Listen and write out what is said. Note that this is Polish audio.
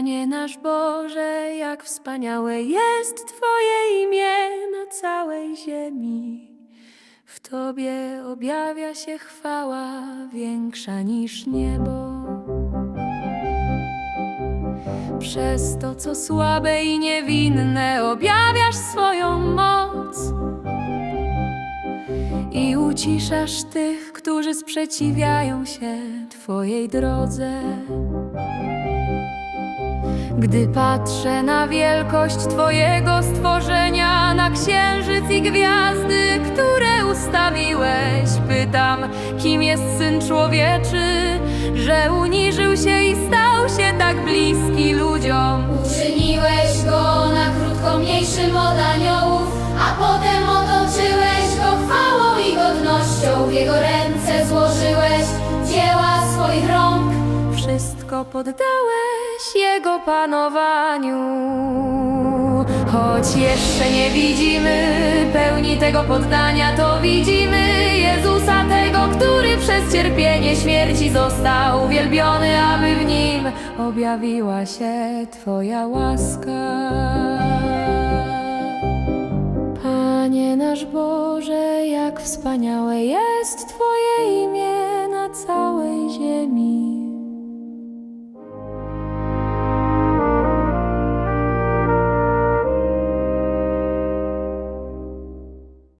Panie nasz Boże, jak wspaniałe jest Twoje imię na całej ziemi. W Tobie objawia się chwała większa niż niebo. Przez to, co słabe i niewinne, objawiasz swoją moc i uciszasz tych, którzy sprzeciwiają się Twojej drodze. Gdy patrzę na wielkość Twojego stworzenia, na księżyc i gwiazdy, które ustawiłeś, pytam, kim jest syn człowieczy, że uniżył się i stał się tak bliski ludziom. Uczyniłeś go na krótko mniejszym od aniołów, a potem otoczyłeś go chwałą i godnością. W jego ręce złożyłeś dzieła swoich rąk. Wszystko poddałeś Jego panowaniu. Choć jeszcze nie widzimy pełni tego poddania, to widzimy Jezusa, tego, który przez cierpienie śmierci został uwielbiony, aby w nim objawiła się Twoja łaska. Panie nasz Boże, jak wspaniałe jest Twoje